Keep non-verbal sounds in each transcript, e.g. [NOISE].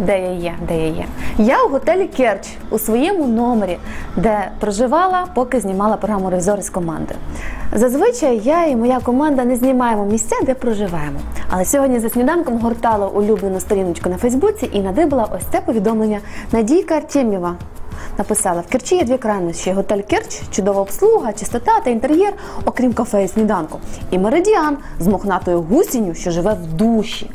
де я є, де я є. Я у готелі Керч у своєму номері, де проживала, поки знімала програму Ревізори з командою. Зазвичай я і моя команда не знімаємо місця, де проживаємо. Але сьогодні за сніданком гортала улюблену сторіночку на Фейсбуці і надибала ось це повідомлення Надійка Артем'єва. Написала: в Керчі є дві крайності: готель Керч, чудова обслуга, чистота та інтер'єр, окрім кафе і сніданку. І меридіан з мохнатою гусінню, що живе в душі.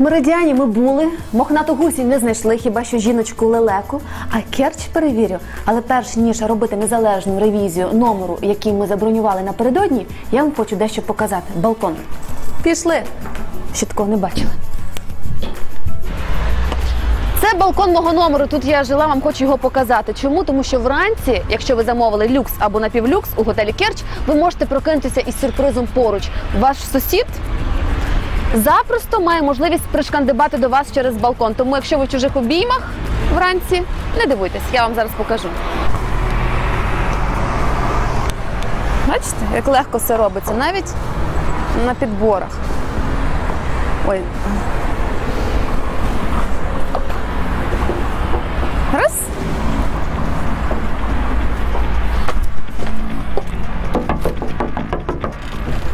Меридіані ми були, мохнату гусінь не знайшли, хіба що жіночку лелеку. А Керч перевірю. Але перш ніж робити незалежну ревізію номеру, який ми забронювали напередодні, я вам хочу дещо показати. Балкон. Пішли. Ще такого не бачили. Це балкон мого номеру. Тут я жила, вам хочу його показати. Чому? Тому що вранці, якщо ви замовили люкс або напівлюкс у готелі Керч, ви можете прокинутися із сюрпризом поруч. Ваш сусід запросто має можливість пришкандибати до вас через балкон. Тому, якщо ви в чужих обіймах вранці, не дивуйтесь, я вам зараз покажу. Бачите, як легко все робиться, навіть на підборах. Ой. Раз.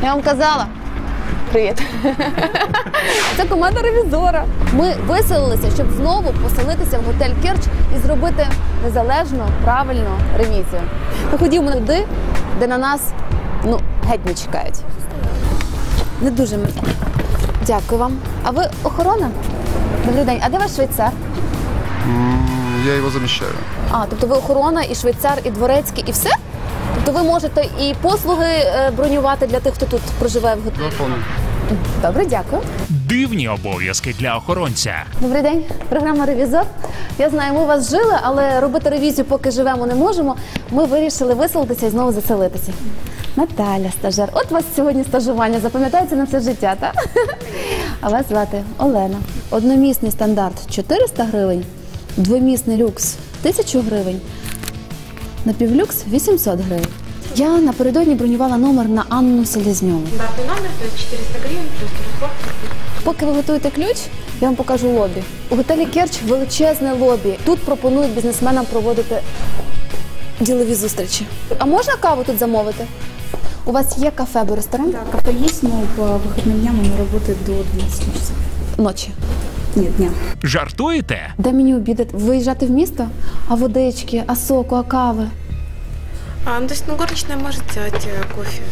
Я вам казала. Привіт. Це команда ревізора. Ми виселилися, щоб знову поселитися в готель Керч і зробити незалежну, правильну ревізію. Ми ходімо туди, де на нас ну, геть не чекають. Не дуже ми- дякую вам. А ви охорона? Добрий день. А де ваш швейцар? Я его замещаю. А, тобто ви охорона, і швейцар, і дворецький, і все? Тобто ви можете і послуги е, бронювати для тих, хто тут проживає в готелі? Добре, дякую. Дивні обов'язки для охоронця. Добрий день, програма Ревізор. Я знаю, ми у вас жили, але робити ревізію, поки живемо, не можемо. Ми вирішили виселитися і знову заселитися. Наталя, стажер. От у вас сьогодні стажування, запам'ятається на все життя, так? А вас звати Олена. Одномісний стандарт 400 гривень, двомісний люкс 1000 гривень, напівлюкс 800 гривень. Я напередодні бронювала номер на Анну Селезньову. Датный номер, то есть 400 гривен плюс телефон. Поки ви готуєте ключ, я вам покажу лобі. У готелі Керч величезне лобі. Тут пропонують бізнесменам проводити ділові зустрічі. А можна каву тут замовити? У вас є кафе або ресторан? Да, кафе есть, но по выходным дням оно работает до 12 часов. Ночі. Нет, дня. Жартуєте? Де мені обідати? Виїжджати в місто? А водички, а соку, а кави? А, ну, то есть, ну, горничная может сделать э, кофе.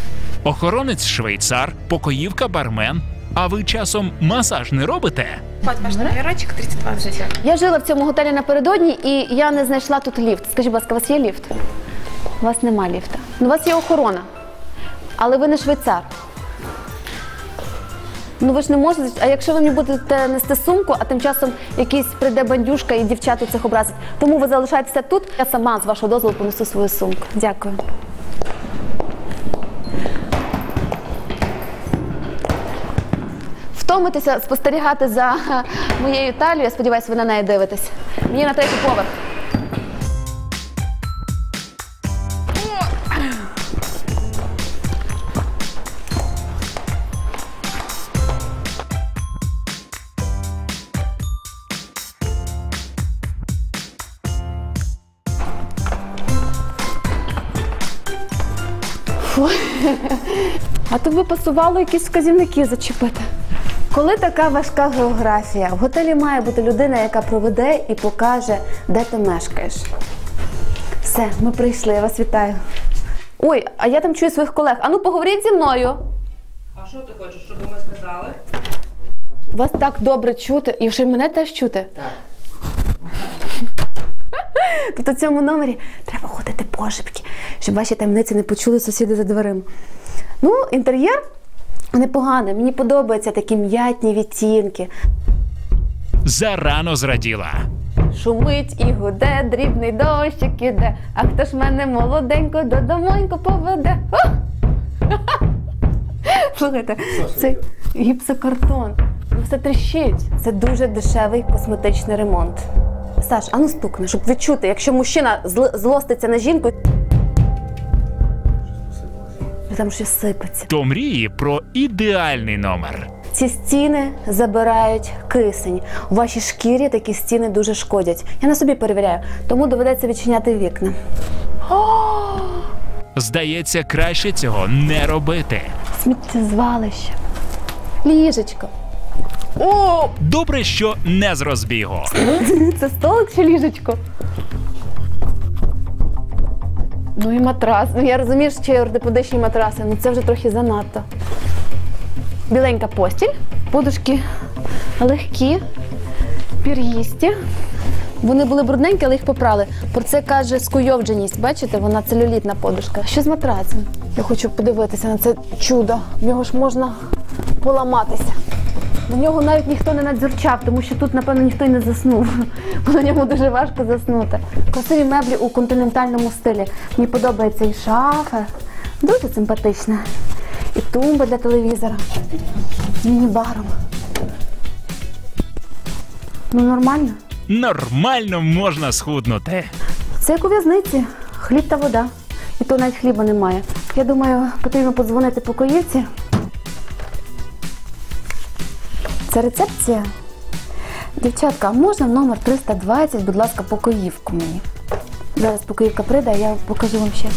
Охоронець швейцар, покоївка бармен. А ви часом масаж не робите? Вот ваш номерочек 320. Я жила в цьому готелі напередодні і я не знайшла тут ліфт. Скажіть, будь ласка, у вас є ліфт? У вас нема ліфта. Ну, у вас є охорона. Але ви не швейцар. Ну ви ж не можете. А якщо ви мені будете нести сумку, а тим часом якийсь прийде бандюшка і дівчата цих образить. Тому ви залишаєтеся тут. Я сама з вашого дозволу понесу свою сумку. Дякую. Втомитися спостерігати за моєю талією. Я сподіваюся, ви на неї дивитесь. Мені на третій поверх. Фу. А тобі пасувало якісь вказівники зачепити. Коли така важка географія, в готелі має бути людина, яка проведе і покаже, де ти мешкаєш. Все, ми прийшли, я вас вітаю. Ой, а я там чую своїх колег. Ану, поговоріть зі мною. А що ти хочеш, щоб ми сказали? Вас так добре чути, і вже мене теж чути. Так. Тобто в цьому номері треба ходити пошепки, щоб ваші таємниці не почули сусіди за дверима. Ну, інтер'єр непоганий, мені подобаються такі м'ятні відтінки. Зарано зраділа. Шумить і гуде, дрібний дощик іде, а хто ж мене молоденько додомонько поведе. Слухайте, це гіпсокартон. Ну, Все тріщить. Це дуже дешевий косметичний ремонт. Саш, а ну стукни, щоб відчути, якщо мужчина зл- злоститься на жінку. Там щось сипеться. То мрії про ідеальний номер. ці стіни забирають кисень. У вашій шкірі такі стіни дуже шкодять. Я на собі перевіряю, тому доведеться відчиняти вікна. Здається, краще цього не робити. Сміттєзвалище. Ліжечко. О, Добре, що не з розбігу. [LAUGHS] це столик чи ліжечко? Ну і матрас. Ну я розумію, що є ортопедичні матраси, ну це вже трохи занадто. Біленька постіль, подушки легкі, пір'їсті. Вони були брудненькі, але їх попрали. Про це каже скуйовдженість. Бачите, вона целюлітна подушка. Що з матрацем? Я хочу подивитися на це чудо. В нього ж можна поламатися. На нього навіть ніхто не надзюрчав, тому що тут, напевно, ніхто й не заснув. [LAUGHS] Бо на ньому дуже важко заснути. Красиві меблі у континентальному стилі. Мені подобається і шафа. Дуже симпатична. І тумба для телевізора. З міні-баром. Ну, нормально. Нормально можна схуднути. Це як у в'язниці. Хліб та вода. І то навіть хліба немає. Я думаю, потрібно подзвонити покоївці. Це рецепція. Дівчатка, а можна номер 320, будь ласка, покоївку мені. Зараз покоївка прийде, я покажу вам ще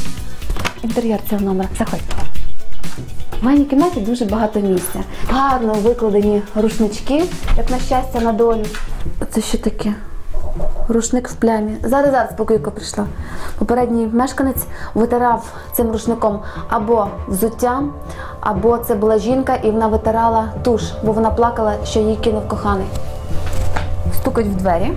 інтер'єр цього номера. Заходьте. В моїй кімнаті дуже багато місця. Гарно викладені рушнички, як на щастя, на долю. Це що таке? Рушник в плямі. Зараз зараз покоївка прийшла. Попередній мешканець витирав цим рушником або взуття, або це була жінка, і вона витирала туш, бо вона плакала, що її кинув коханий. Стукать в двері.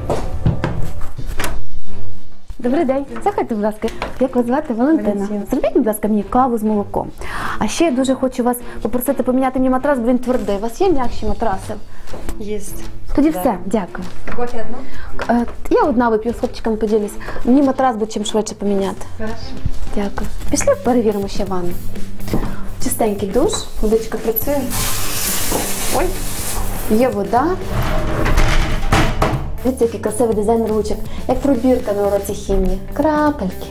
Добрий день. Заходьте, будь ласка. Як вас звати? Валентина. Зробіть, будь ласка, мені каву з молоком. А ще я дуже хочу вас попросити поміняти мені матрас, бо він твердий. У вас є м'якші матраси? Есть. Тоді все, дякую. Кофе одно? Е, Я одна вип'ю з хлопчиками поділюсь. Мені матрас буде чим швидше поміняти. Хорошо. Дякую. Пішли перевіримо ще ванну. Чистенький душ, водичка працює. Ой, є вода. Дивіться, який красивий дизайн ручок, як пробірка на уроці хімії. Крапельки.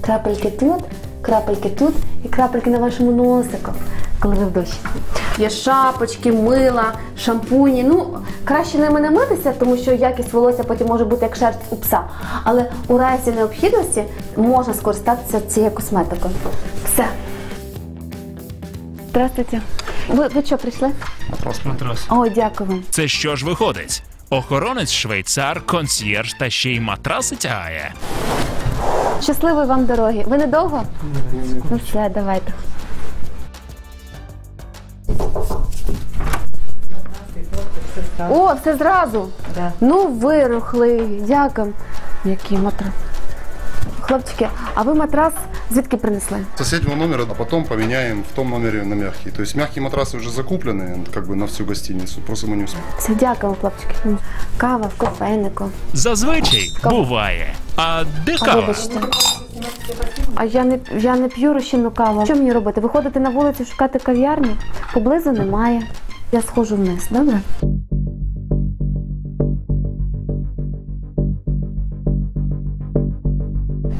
Крапельки тут, крапельки тут і крапельки на вашому носику, коли ви в душі. Є шапочки, мила, шампуні. Ну, краще ними не митися, тому що якість волосся потім може бути як шерсть у пса. Але у разі необхідності можна скористатися цією косметикою. Все. Здравствуйте. Ви, ви що прийшли? Матрас. О, дякую вам. Це що ж виходить? Охоронець, швейцар, консьєрж та ще й матраси тягає. Щасливої вам дороги. Ви недовго? Ну все, давайте. О, все зразу. Да. Ну, вирухли. Дякую. Який матрас. Хлопчики, а ви матрас звідки принесли? С соседнего номера, а потом поменяем в том номере на мягкий. То есть мягкие матрасы уже закуплены, как бы на всю гостиницу, просто мы не успеем. Все, дякую, хлопчики. Кава в кофейнику. Зазвичай буває. А де А кава? вибачте. А я не, я не п'ю розчинну каву. Що мені робити? Виходити на вулицю, шукати кав'ярні? Поблизу немає. Я схожу вниз, добре?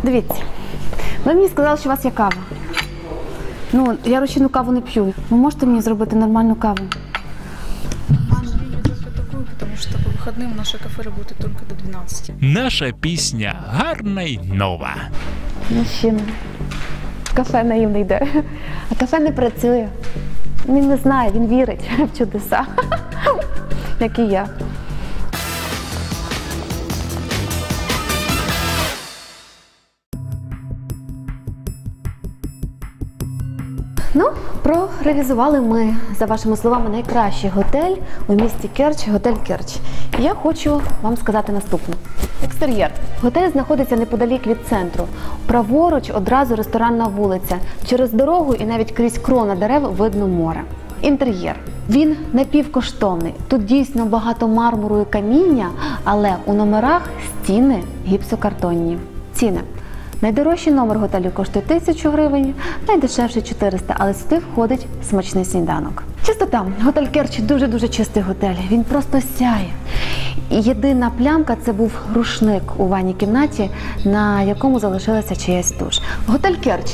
Дивіться, ви мені сказали, що у вас є кава. Ну, я розчинну каву не п'ю. Ви можете мені зробити нормальну каву? Потому что по выходным наше кафе работает только до 12. Наша пісня гарна й нова. Мужчина. Кафе наївно йде. А кафе не працює. Він не знає, він вірить в чудеса. [LAUGHS] Як і я. Ну, проревізували ми, за вашими словами, найкращий готель у місті Керч, готель Керч. І я хочу вам сказати наступне. Екстер'єр. Готель знаходиться неподалік від центру. Праворуч одразу ресторанна вулиця. Через дорогу і навіть крізь крона дерев видно море. Інтер'єр. Він напівкоштовний. Тут дійсно багато мармуру і каміння, але у номерах стіни гіпсокартонні. Ціни. Найдорожчий номер готелю коштує 1000 гривень, найдешевший 400, але сюди входить смачний сніданок. Чистота. Готель Керч дуже-дуже чистий готель. Він просто сяє. Єдина плямка це був рушник у ванній кімнаті, на якому залишилася чиясь туш. Готель Керч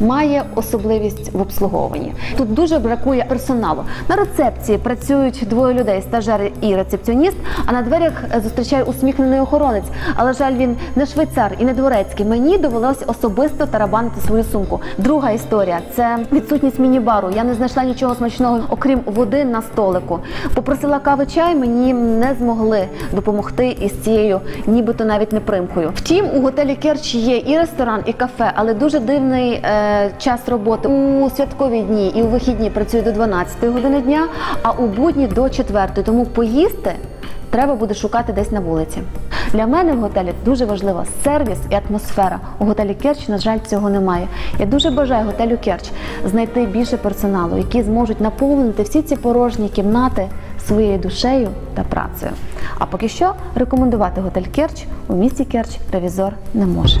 має особливість в обслуговуванні. Тут дуже бракує персоналу. На рецепції працюють двоє людей: стажер і рецепціоніст. А на дверях зустрічає усміхнений охоронець. Але жаль, він не швейцар і не дворецький. Мені довелось особисто тарабанити свою сумку. Друга історія це відсутність міні-бару. Я не знайшла нічого смачного, окрім води на столику. Попросила кави чай, мені не змогли допомогти із цією, нібито навіть не примкою. Втім, у готелі Керч є і ресторан, і кафе, але дуже дивний е, час роботи. У святкові дні і у вихідні працює до 12 години дня, а у будні до 4. Тому поїсти треба буде шукати десь на вулиці. Для мене в готелі дуже важлива сервіс і атмосфера. У готелі Керч, на жаль, цього немає. Я дуже бажаю готелю Керч знайти більше персоналу, які зможуть наповнити всі ці порожні кімнати своєю душею та працею. А поки що рекомендувати готель Керч у місті Керч ревізор не може.